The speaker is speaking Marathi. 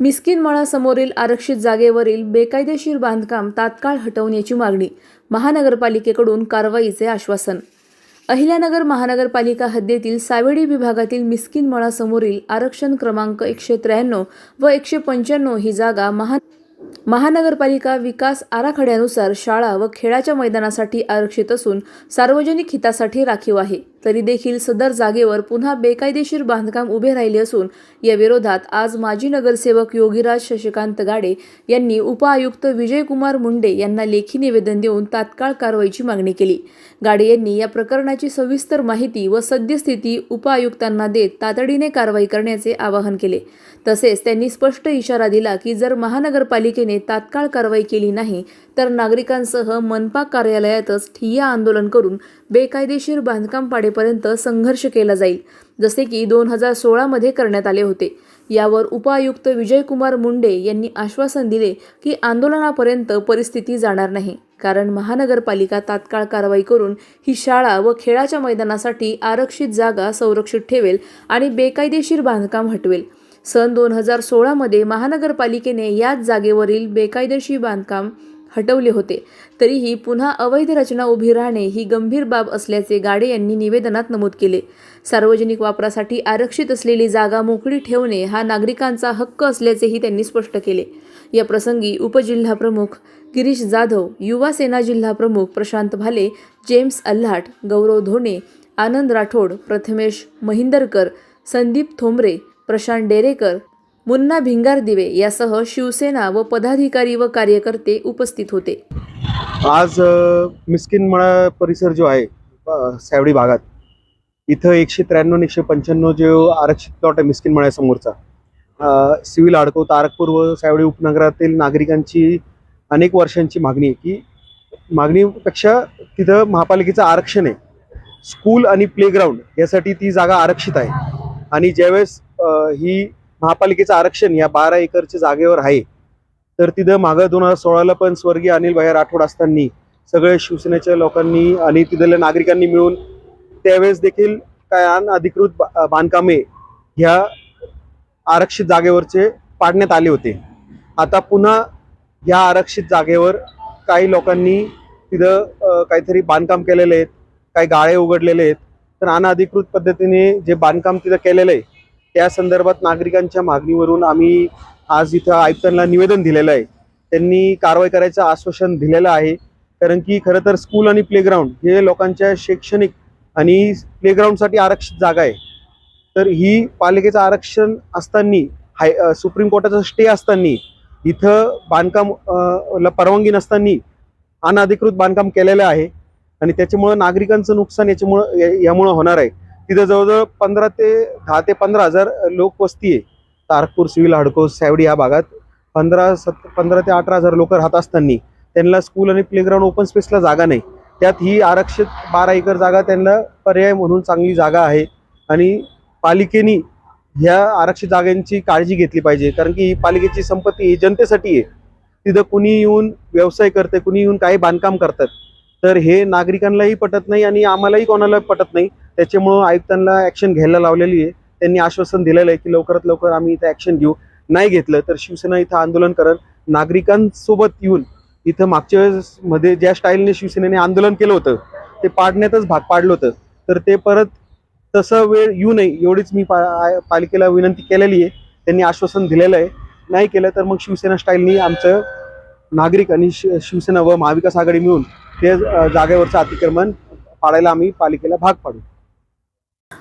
मिस्किन मळासमोरील आरक्षित जागेवरील बेकायदेशीर बांधकाम तात्काळ हटवण्याची मागणी महानगरपालिकेकडून कारवाईचे आश्वासन. अहिल्यानगर महानगरपालिका हद्दीतील सावेडी विभागातील मिस्किन मळासमोरील आरक्षण क्रमांक एकशे त्र्याण्णव व एकशे पंच्याण्णव ही जागा महा महानगरपालिका विकास आराखड्यानुसार शाळा व खेळाच्या मैदानासाठी आरक्षित असून सार्वजनिक हितासाठी राखीव आहे. तरी देखील सदर जागेवर पुन्हा बेकायदेशीर बांधकाम उभे राहिले असून या विरोधात आज माजी नगरसेवक योगीराज शशिकांत गाडे यांनी उपआयुक्त विजयकुमार मुंडे यांना लेखी निवेदन देऊन तात्काळ कारवाईची मागणी केली. गाडे यांनी या प्रकरणाची सविस्तर माहिती व सद्यस्थिती उपआयुक्तांना देत तातडीने कारवाई करण्याचे आवाहन केले. तसेच त्यांनी स्पष्ट इशारा दिला की जर महानगरपालिकेने तात्काळ कारवाई केली नाही तर नागरिकांसह मनपा कार्यालयातच ठिय्या आंदोलन करून बेकायदेशीर बांधकाम पाडेपर्यंत संघर्ष केला जाईल जसे की दोन हजार सोळामध्ये करण्यात आले होते. यावर उपायुक्त विजयकुमार मुंडे यांनी आश्वासन दिले की आंदोलनापर्यंत परिस्थिती जाणार नाही कारण महानगरपालिका तात्काळ कारवाई करून ही शाळा व खेळाच्या मैदानासाठी आरक्षित जागा संरक्षित ठेवेल आणि बेकायदेशीर बांधकाम हटवेल. सन दोन हजार सोळामध्ये महानगरपालिकेने याच जागेवरील बेकायदेशीर बांधकाम हटवले होते. तरीही पुन्हा अवैध रचना उभी राहणे ही गंभीर बाब असल्याचे गाडे यांनी निवेदनात नमूद केले. सार्वजनिक वापरासाठी आरक्षित असलेली जागा मोकळी ठेवणे हा नागरिकांचा हक्क असल्याचेही त्यांनी स्पष्ट केले. या प्रसंगी उपजिल्हाप्रमुख गिरीश जाधव युवा सेना जिल्हाप्रमुख प्रशांत भाले जेम्स अल्हाट गौरव धोणे आनंद राठोड प्रथमेश महिंदरकर संदीप थोंबरे प्रशांत डेरेकर मुन्ना भिंगार दिवे यासह शिवसेना व पदाधिकारी व कार्यकर्ते उपस्थित होते. आज मिस्किन मळा परिसर जो आहे सावडी भागात इथं एकशे त्र्याण्णव एकशे पंच्याण्णव जो आरक्षित प्लॉट आहे मिस्किन मळ्यासमोरचा सिव्हिल अडको तारकपूर व सावडी उपनगरातील नागरिकांची अनेक वर्षांची मागणी आहे की मागणीपेक्षा तिथं महापालिकेचं आरक्षण आहे. स्कूल आणि प्लेग्राऊंड यासाठी ती जागा आरक्षित आहे. आणि ज्यावेळेस ही महापालिकेचं आरक्षण या बारा एकरच्या जागेवर आहे. तर तिथं मागं दोन हजार सोळाला पण स्वर्गीय अनिल भाई राठोड असताना सगळे शिवसेनेच्या लोकांनी आणि तिथल्या नागरिकांनी मिळून त्यावेळेस देखील काय अनधिकृत बा- बांधकामे ह्या आरक्षित जागेवरचे पाडण्यात आले होते. आता पुन्हा ह्या आरक्षित जागेवर काही लोकांनी तिथं काहीतरी बांधकाम केलेले आहेत काही गाळे उघडलेले आहेत. तर अनधिकृत पद्धतीने जे बांधकाम तिथं केलेलं आहे त्या संदर्भात नागरिकांच्या मागणीवरून आम्ही आज इथं आयुक्तांना निवेदन दिलेलं आहे. त्यांनी कारवाई करायचं आश्वासन दिलेलं आहे. कारण की खरं तर स्कूल आणि प्लेग्राऊंड हे लोकांच्या शैक्षणिक आणि प्लेग्राऊंडसाठी आरक्षित जागा आहे. तर ही पालिकेचं आरक्षण असताना हाय सुप्रीम कोर्टाचा स्टे असताना इथं बांधकाम ला परवानगी नसताना अनधिकृत बांधकाम केलेलं आहे. आणि त्याच्यामुळं नागरिकांचं नुकसान याच्यामुळं यामुळं होणार आहे. तिथं जवळजवळ पंधरा ते दहा ते पंधरा हजार लोकवस्ती आहे. तारकपूर सिव्हिल हडको सावडी या भागात. पंधरा सत पंधरा ते अठरा हजार लोक राहत असताना त्यांना स्कूल आणि प्लेग्राऊंड ओपन स्पेसला जागा नाही. त्यात ही आरक्षित बारा एकर जागा त्यांना पर्याय म्हणून चांगली जागा आहे. आणि पालिकेने ह्या आरक्षित जागांची काळजी घेतली पाहिजे. कारण की ही पालिकेची संपत्ती ही जनतेसाठी आहे. तिथं कुणी येऊन व्यवसाय करते कुणी येऊन काही बांधकाम करतात. तर हे नागरिकांनाही पटत नाही आणि आम्हालाही कोणाला पटत नाही. त्याच्यामुळं आयुक्तांना ॲक्शन घ्यायला लावलेली आहे. त्यांनी आश्वासन दिलेलं आहे की लवकरात लवकर आम्ही इथं ॲक्शन घेऊ. नाही घेतलं तर शिवसेना इथं आंदोलन करत नागरिकांसोबत येऊन इथं मागच्या वेळेस मध्ये ज्या स्टाईलने शिवसेनेने आंदोलन केलं होतं ते पाडण्यातच भाग पाडलं होतं. तर ते परत तसं वेळ येऊ नये एवढीच मी पा पालिकेला विनंती केलेली आहे. त्यांनी आश्वासन दिलेलं आहे. नाही केलं तर मग शिवसेना स्टाईलनी आमचं नागरिक आणि शि- शिवसेना व महाविकास आघाडी मिळून ते जागेवरचं अतिक्रमण पाडायला आम्ही पालिकेला भाग पाडू.